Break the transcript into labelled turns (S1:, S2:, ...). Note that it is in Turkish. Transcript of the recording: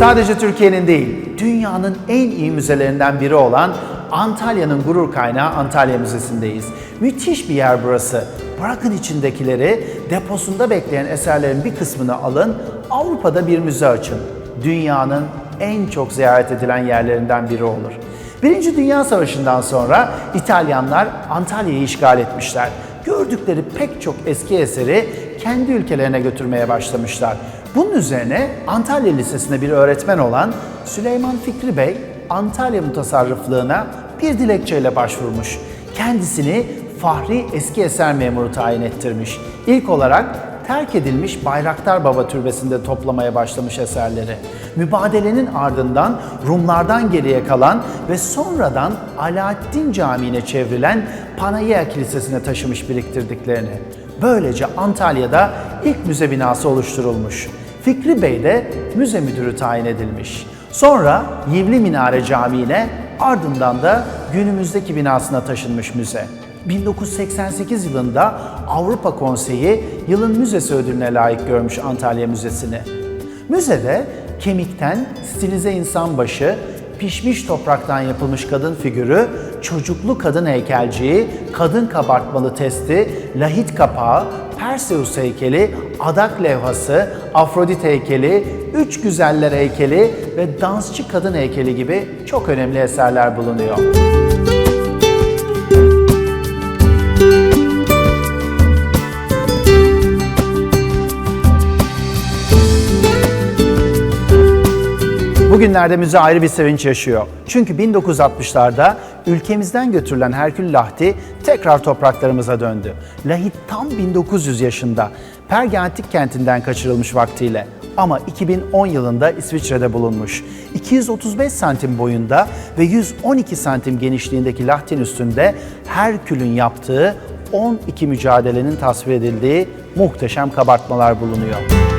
S1: sadece Türkiye'nin değil, dünyanın en iyi müzelerinden biri olan Antalya'nın gurur kaynağı Antalya Müzesi'ndeyiz. Müthiş bir yer burası. Bırakın içindekileri, deposunda bekleyen eserlerin bir kısmını alın, Avrupa'da bir müze açın. Dünyanın en çok ziyaret edilen yerlerinden biri olur. Birinci Dünya Savaşı'ndan sonra İtalyanlar Antalya'yı işgal etmişler. Gördükleri pek çok eski eseri kendi ülkelerine götürmeye başlamışlar. Bunun üzerine Antalya Lisesi'nde bir öğretmen olan Süleyman Fikri Bey Antalya Mutasarrıflığına bir dilekçeyle başvurmuş. Kendisini Fahri Eski Eser Memuru tayin ettirmiş. İlk olarak terk edilmiş Bayraktar Baba Türbesi'nde toplamaya başlamış eserleri. Mübadelenin ardından Rumlardan geriye kalan ve sonradan Alaaddin Camii'ne çevrilen Panayya Kilisesi'ne taşımış biriktirdiklerini. Böylece Antalya'da ilk müze binası oluşturulmuş. Fikri Bey de müze müdürü tayin edilmiş. Sonra Yivli Minare Camii'ne ardından da günümüzdeki binasına taşınmış müze. 1988 yılında Avrupa Konseyi yılın müzesi ödülüne layık görmüş Antalya Müzesi'ni. Müzede kemikten stilize insan başı, pişmiş topraktan yapılmış kadın figürü, çocuklu kadın heykelciği, kadın kabartmalı testi, lahit kapağı, Perseus heykeli, adak levhası, Afrodit heykeli, üç güzeller heykeli ve dansçı kadın heykeli gibi çok önemli eserler bulunuyor. Bugünlerde müze ayrı bir sevinç yaşıyor. Çünkü 1960'larda ülkemizden götürülen Herkül Lahti tekrar topraklarımıza döndü. Lahit tam 1900 yaşında. Perge Antik Kenti'nden kaçırılmış vaktiyle. Ama 2010 yılında İsviçre'de bulunmuş. 235 santim boyunda ve 112 santim genişliğindeki Lahtin üstünde Herkül'ün yaptığı 12 mücadelenin tasvir edildiği muhteşem kabartmalar bulunuyor.